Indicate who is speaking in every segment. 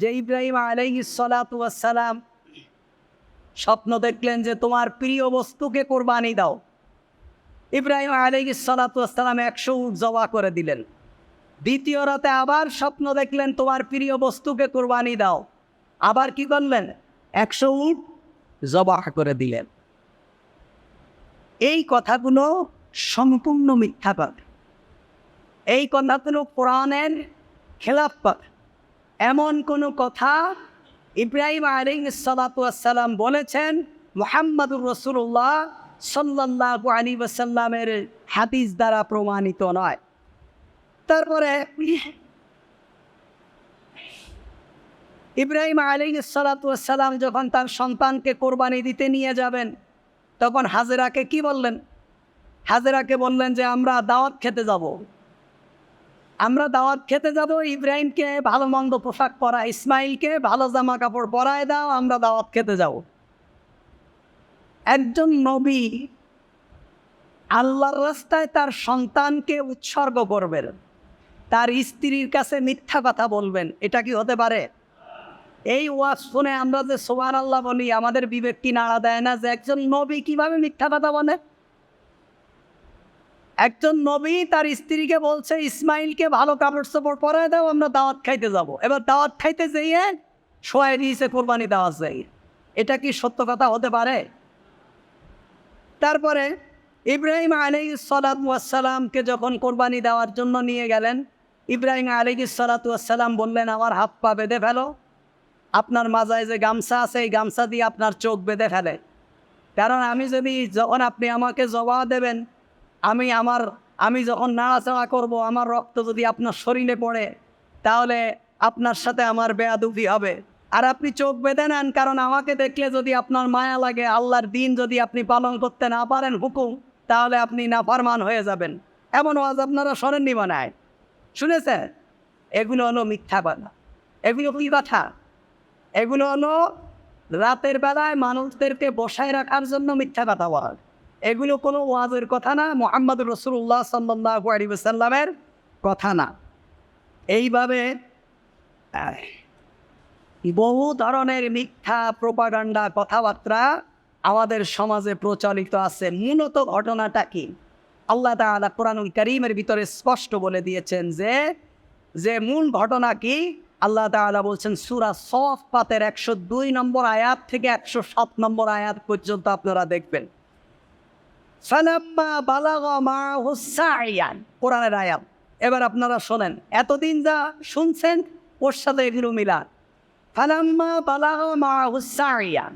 Speaker 1: যে ইব্রাহিম আলাইসালাম স্বপ্ন দেখলেন যে তোমার প্রিয় বস্তুকে কোরবানি দাও। ইব্রাহিম আলাইসালাম একশো উট জবা করে দিলেন। দ্বিতীয় রাতে আবার স্বপ্ন দেখলেন তোমার প্রিয় বস্তুকে কোরবানি দাও। আবার কি করলেন? একশো উট জবাহ করে দিলেন। এই কথাগুলো সম্পূর্ণ মিথ্যা কথা এই কথাগুলো কোরআনের খেলাফ কথা এমন কোনো কথা ইব্রাহিম আলিম সালাতাম বলেছেন মোহাম্মদুর রসুল্লাহ সাল্লাহ আলী ওসাল্লামের হাদিস দ্বারা প্রমাণিত নয়। তারপরে ইব্রাহিম আলী সালাতাম যখন তার সন্তানকে কোরবানি দিতে নিয়ে যাবেন, তখন হাজেরাকে কি বললেন? হাজেরাকে বললেন যে, আমরা দাওয়াত খেতে যাব। আমরা দাওয়াত খেতে যাব, ইব্রাহিমকে ভালো মন্দ পোশাক পরা, ইসমাইলকে ভালো জামা কাপড় পরায় দাও, আমরা দাওয়াত খেতে যাব। একজন নবী আল্লাহর রাস্তায় তার সন্তানকে উৎসর্গ করবেন। তার স্ত্রীর কাছে মিথ্যা কথা বলবেন, এটা কি হতে পারে? এই ওয়াজ শুনে আমরা যে সোহান আল্লাহ বলি, আমাদের বিবেক কি নাড়া দেয় না যে একজন নবী কীভাবে মিথ্যা কথা বলে? একজন নবী তার স্ত্রীকে বলছে, ইসমাইলকে ভালো কাপড় চোপড় পরায় দাও, আমরা দাওয়াত খাইতে যাব। এবার দাওয়াত খাইতে যেয়ে সোয়াই দিয়েছে কোরবানি দাওয়াত যাই এটা কি সত্য কথা হতে পারে? তারপরে ইব্রাহিম আলী সালাতামকে যখন কোরবানি দেওয়ার জন্য নিয়ে গেলেন, ইব্রাহিম আলী সালাতাম বললেন, আমার হাত পা বেঁধে ফেলো। আপনার মাজায় যে গামছা আছে, এই গামছা দিয়ে আপনার চোখ বেঁধে ফেলে। কারণ আমি যদি যখন আপনি আমাকে জবাব দেবেন আমি আমার, আমি যখন নাড়াচাড়া করব, আমার রক্ত যদি আপনার শরীরে পড়ে, তাহলে আপনার সাথে আমার বেয়াদুফি হবে। আর আপনি চোখ বেঁধে নেন, কারণ আমাকে দেখলে যদি আপনার মায়া লাগে, আল্লাহর দিন যদি আপনি পালন করতে না পারেন হুকুম, তাহলে আপনি নাফারমান হয়ে যাবেন। এমন ওয়াজ আপনারা শোনেননি মনে শুনেছে? এগুলো হলো মিথ্যা কথা। এগুলো কি কথা? এগুলো হলো রাতের বেলায় মানুষদেরকে বসায় রাখার জন্য মিথ্যা কথা বলা এগুলো কোনো ওয়াজের কথা না মোহাম্মদ রসুল্লাহ সাল্লাহ কথা না। এইভাবে বহু ধরনের মিথ্যা প্রপাগান্ডা কথাবার্তা আমাদের সমাজে প্রচলিত আছে। মূলত ঘটনাটা কি? আল্লাহ তালা কোরআনুল করিমের ভিতরে স্পষ্ট বলে দিয়েছেন যে যে মূল ঘটনা কি? আল্লাহ তালা বলছেন, সুরা সফ পাতের একশো দুই নম্বর আয়াত থেকে একশো সাত নম্বর আয়াত পর্যন্ত আপনারা দেখবেন। ফালাম্মা বালাগা মা হুসাইয়ান কোরআনের আয়াত। এবার আপনারা শোনেন, এতদিন যা শুনছেন, ওর সাথে এগুলো মিলান। ফালাম্মা বালাগা মা হুসাইয়ান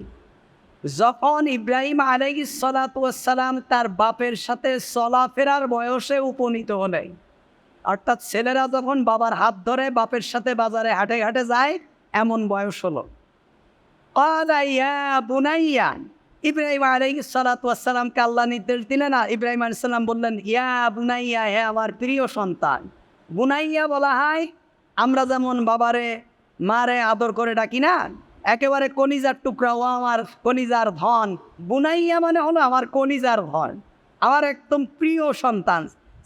Speaker 1: যখন ইব্রাহিম আলাইহিস সালাম তার বাপের সাথে চলাফেরার বয়সে উপনীত হলেন, অর্থাৎ ছেলেরা যখন বাবার হাত ধরে বাপের সাথে বাজারে হাটে ঘাটে যায়, এমন বয়স হলো। ইয়া বুনাইয়ান ইব্রাহিম আলাই সালাতামকে আল্লাহ নির্দেশ দিলেন না ইব্রাহিম আলাইসাল্লাম বললেন ইয়া বুনাইয়া হে আমার প্রিয় সন্তান বুনাইয়া বলা হয় আমরা যেমন বাবারে মারে আদর করে ডাকি না একেবারে কনিজার টুকরা ও আমার কনিজার ধন বুনাইয়া মানে হলো আমার কনিজার ধন আমার একদম প্রিয় সন্তান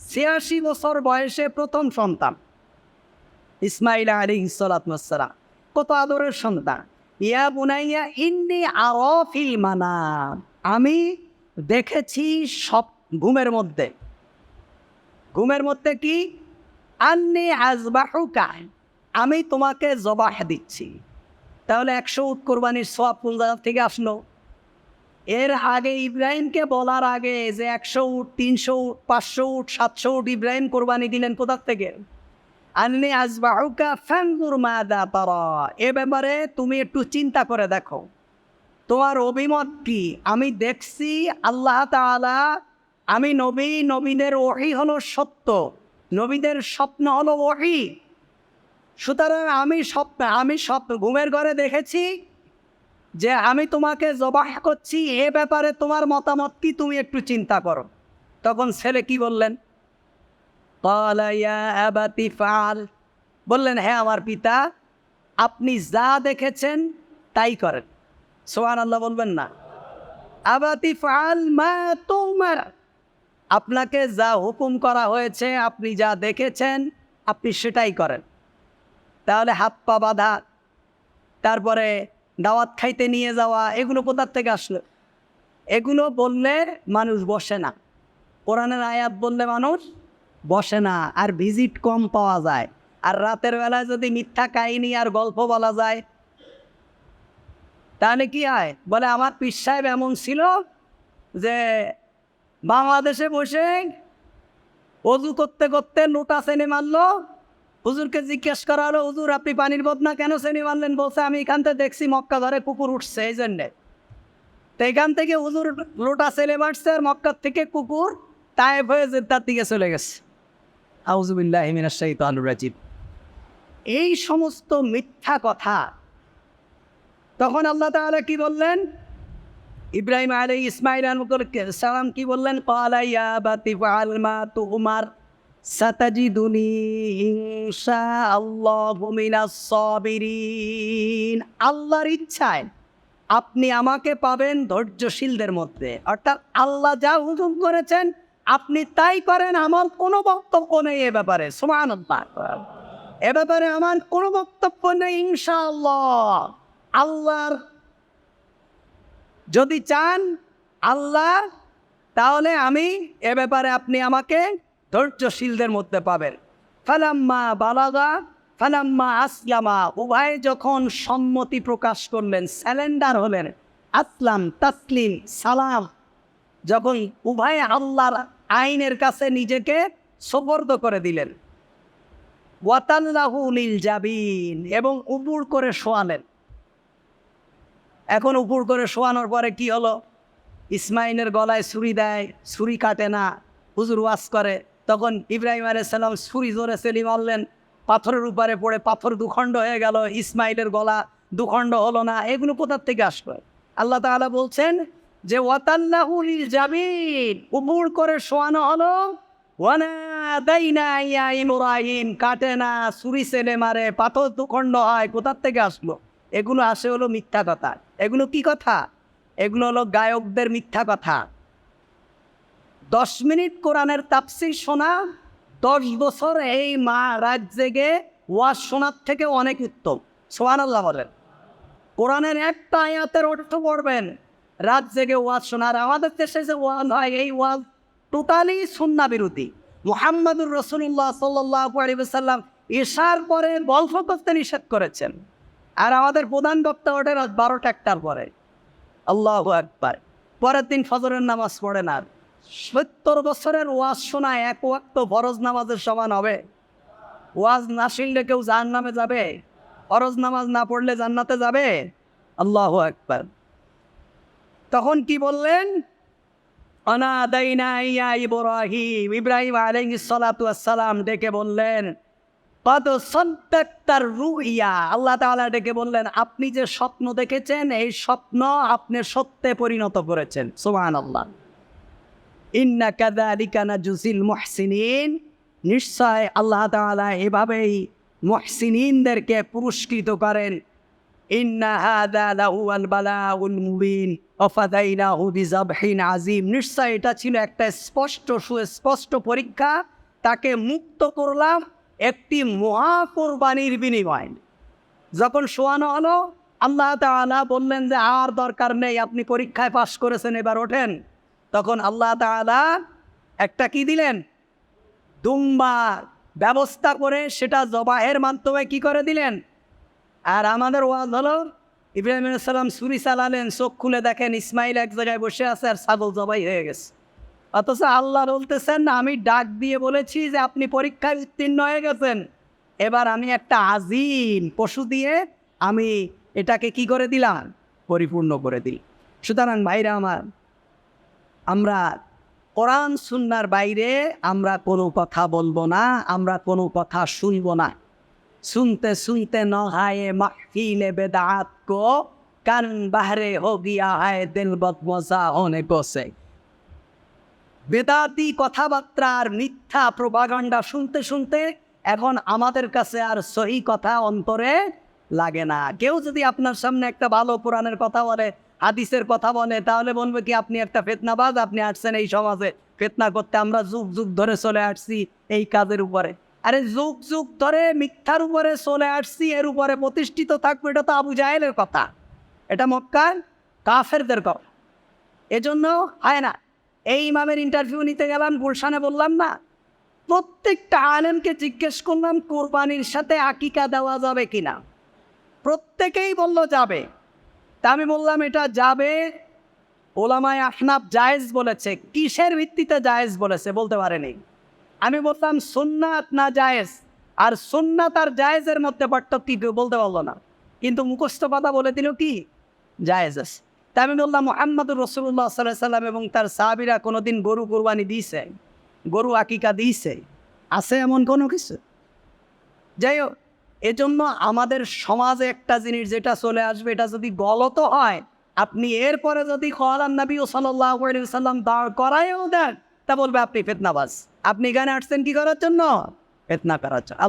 Speaker 1: ছিয়াশি বছর বয়সে প্রথম সন্তান ইসমাইল আলী সালাতাম কত আদরের সন্তান ইয়া বুনাইয়া, ইন্নি আরফিল মানা আমি দেখেছি সব ঘুমের মধ্যে। ঘুমের মধ্যে কি? আন্নি আজবাহুকা আমি তোমাকে জবাহ দিচ্ছি। তাহলে একশো উট কোরবানির সব ফুলদার থেকে আসলো? এর আগে ইব্রাহিমকে বলার আগে যে একশো উট, তিনশো উট, পাঁচশো উট, সাতশো উট ইব্রাহিম কোরবানি দিলেন কোথার থেকে? আন্নি আজবাহুকা ফ্যাঙ্গুর মাদা তারা। এ ব্যাপারে তুমি একটু চিন্তা করে দেখো। তোমার অভিমত কি? আমি দেখছি আল্লাহ তাআলা, আমি নবী, নবীদের ওহি হলো সত্য। নবীদের স্বপ্ন হলো ওহি। সুতরাং আমি স্বপ্ন আমি স্বপ্ন, ঘুমের ঘরে দেখেছি যে আমি তোমাকে জবাহ করছি। এ ব্যাপারে তোমার মতামত কি? তুমি একটু চিন্তা করো। তখন ছেলে কি বললেন? ফাল বললেন হ্যাঁ আমার পিতা, আপনি যা দেখেছেন তাই করেন। সোহান আল্লাহ বলবেন না। আবাতি ফাল মা তোমার। আপনাকে যা হুকুম করা হয়েছে, আপনি যা দেখেছেন, আপনি সেটাই করেন। তাহলে হাত পা বাঁধা, তারপরে দাওয়াত খাইতে নিয়ে যাওয়া, এগুলো কোথার থেকে আসলো? এগুলো বললে মানুষ বসে না। কোরআনের আয়াত বললে মানুষ বসে না, আর ভিজিট কম পাওয়া যায়। আর রাতের বেলায় যদি মিথ্যা কাহিনী আর গল্প বলা যায়, তাহলে কি হয়? বলে আমার পীর সাহেব এমন ছিল যে, বাংলাদেশে বসে অজু করতে করতে নোটা শ্রেণি মারলো। হুজুরকে জিজ্ঞেস করা হলো, হুজুর, আপনি পানির বদনা কেন শ্রেণি মারলেন? বলছে, আমি এখান থেকে দেখছি মক্কা ধরে কুকুর উঠছে, এই জন্যে। তো এখান থেকে হুজুর লোটা ছেলে মারছে, আর মক্কার থেকে কুকুর তায়েব হয়ে জেদ্দার দিকে চলে গেছে। রাজিব এই সমস্ত মিথ্যা কথা, তখন আল্লাহ তাআলা কি বললেন? ইব্রাহিম আলী ইসমাইল সালাম কি বললেন? উমার সাতাজিদুনি ইনশা আল্লাহ আল্লাহর ইচ্ছায় আপনি আমাকে পাবেন ধৈর্যশীলদের মধ্যে। অর্থাৎ আল্লাহ যা হুকুম করেছেন আপনি তাই করেন, আমার কোনো বক্তব্য নেই এ ব্যাপারে। সমান এ ব্যাপারে আমার কোনো বক্তব্য নেই, ইনশাআল্লাহ। আল্লাহর যদি চান, আল্লাহ, তাহলে আমি এ ব্যাপারে আপনি আমাকে ধৈর্যশীলদের মধ্যে পাবেন। ফালাম্মা বালাগা, ফালাম্মা আসলামা। উভয় যখন সম্মতি প্রকাশ করলেন, স্যালেন্ডার হলেন। আসলাম, তাসলিম, সালাম। যখন উভয় আল্লাহর আইনের কাছে নিজেকে সোপর্দ করে দিলেন। ওয়াতাল্লাহু লিল জাবিন, এবং উপুর করে শোয়ালেন। এখন উপর করে শোয়ানোর পরে কি হলো? ইসমাইলের গলায় ছুরি দেয়, ছুরি কাটে না। হুজুর ওয়াজ করে, তখন ইব্রাহিম আলাইসাল্লাম ছুরি জোরে সেলি মারলেন। পাথরের উপরে পড়ে পাথর দুখণ্ড হয়ে গেল ইসমাইলের গলা দুখণ্ড হলো না। এগুলো কোথার থেকে আসবে আল্লাহ তাআলা বলছেন যে ওয়াতাল্লাহুল জামিন উপর করে শোয়ানো হলো। ওয়ানা দাইনা ইয়া ইব্রাহিম, কাটে না, ছুরি সেলে মারে, পাথর দুখণ্ড হয়, কোথার থেকে আসলো? এগুলো আসে হলো মিথ্যা কথা। এগুলো কি কথা? এগুলো হলো গায়কদের মিথ্যা কথা। দশ মিনিট কোরআনের তাপসির শোনা, দশ বছর এই মা রাত জেগে ওয়াজ শোনার থেকে অনেক উত্তম। সোহান আল্লাহ বলেন। কোরআনের একটা আয়াতের অর্থ পড়বেন রাত জেগে ওয়াজ শোনার, আমাদের দেশে যে ওয়াজ হয়, এই ওয়াজ টোটালি সুন্না বিরোধী। মোহাম্মদুর রসুল্লাহ সাল্লাহ আলিবাসাল্লাম পরে গল্প করতে নিষেধ করেছেন। আর আমাদের প্রধান বক্তা ওঠে রাত বারোটা একটার পরে। আল্লাহ একবার পরের দিন ফজরের নামাজ পড়ে না। সত্তর বছরের ওয়াজ শোনা এক ওয়াক্ত ফরজ নামাজের সমান হবে। ওয়াজ না শুনলে কেউ জাহান নামে যাবে? ফরজ নামাজ না পড়লে জান্নাতে যাবে? আল্লাহ একবার তখন কি বললেন? অনাদাইনা ইয়া ইব্রাহিম। ইব্রাহিম আলাইহিস সালাতু ডেকে বললেন কত সদ্দাক্তার রুইয়া? আল্লাহ তাআলা ডেকে বললেন, আপনি যে স্বপ্ন দেখেছেন, এই স্বপ্ন আপনি সত্যে পরিণত করেছেন। সুবহানাল্লাহ। ইন্না কাযালিকা নাজুসিল মুহসিনিন। নিশ্চয় আল্লাহ তাআলা এভাবেই মুহসিনিনদেরকে পুরস্কৃত করেন। নিশ্চয় এটা ছিল একটা স্পষ্ট সুস্পষ্ট পরীক্ষা। তাকে মুক্ত করলাম একটি মহা কোরবানির বিনিময়। যখন শোয়ানো হলো, আল্লাহ তাআলা বললেন যে, আর দরকার নেই, আপনি পরীক্ষায় পাশ করেছেন, এবার ওঠেন। তখন আল্লাহ তাআলা একটা কি দিলেন? দুম্বা ব্যবস্থা করে সেটা জবাহের মাধ্যমে কি করে দিলেন? আর আমাদের ওয়াজ হলো, ইব্রাহিম সালাম সুরি চালালেন, চোখ খুলে দেখেন ইসমাইল এক জায়গায় বসে আছে আর ছাগল জবাই হয়ে গেছে। অথচ আল্লাহ বলতেছেন, আমি ডাক দিয়ে বলেছি যে আপনি পরীক্ষায় উত্তীর্ণ হয়ে গেছেন। এবার আমি একটা আজিম পশু দিয়ে আমি এটাকে কি করে দিলাম? পরিপূর্ণ করে দিই সুতরাং ভাইরা আমার, আমরা কোরআন, সুন্নার বাইরে আমরা কোনো কথা বলব না, আমরা কোনো কথা শুনব না। सुनते सुनते न आए महफिल बेदात को कान बहरे हो गया है दिल बदमजा होने को से বেদাতি কথাবার্তা আর মিথ্যা প্রভাগান্ডা শুনতে শুনতে এখন আমাদের কাছে আর সহি কথা অন্তরে লাগে না কেউ যদি আপনার সামনে একটা ভালো কোরআনের কথা বলে হাদিসের কথা বলে তাহলে বলবে কি আপনি একটা ফেতনাবাজ আপনি আসছেন এই সমাজে ফেতনা করতে আমরা যুগ যুগ ধরে চলে আসছি এই কাজের উপরে আরে যুগ যুগ ধরে মিথ্যার উপরে চলে আসছি, এর উপরে প্রতিষ্ঠিত থাকব, এটা তো আবু জাহেলের কথা। এটা মক্কার কাফেরদের কথা। এজন্য হয় না। এই ইমামের ইন্টারভিউ নিতে গেলাম, গুলশানে বললাম, না, প্রত্যেকটা আলেমকে জিজ্ঞেস করলাম, কোরবানির সাথে আকিকা দেওয়া যাবে কি না প্রত্যেকেই বলল, যাবে। তা আমি বললাম, এটা যাবে। ওলামায় আহনাব জায়েজ বলেছে। কিসের ভিত্তিতে জায়েজ বলেছে, বলতে পারেনি। আমি বললাম সুন্নাত না জায়েজ। আর সুন্নাত আর জায়েজের মধ্যে পার্থক্য কেউ বলতে পারল না। কিন্তু মুখস্থ কথা বলে দিল কি? জায়েজ আছে। তা আমি বললাম, মোহাম্মদুর রসুল্লাহ সাল্লাহ সাল্লাম এবং তার সাহাবিরা কোনোদিন গরু কোরবানি দিয়েছে, গরু আকিকা দিয়েছে? আছে এমন কোনো কিছু? যাই হোক, এজন্য আমাদের সমাজে একটা জিনিস যেটা চলে আসবে, এটা যদি গলত হয়, আপনি এরপরে যদি কলাম নবী সাল্লাহ সাল্লাম দাঁড় করায়ও দেন তা বলবে আপনি ফেতনাবাজ। আপনি এখানে আসছেন কি করার জন্য? ফেতনা করার জন্য।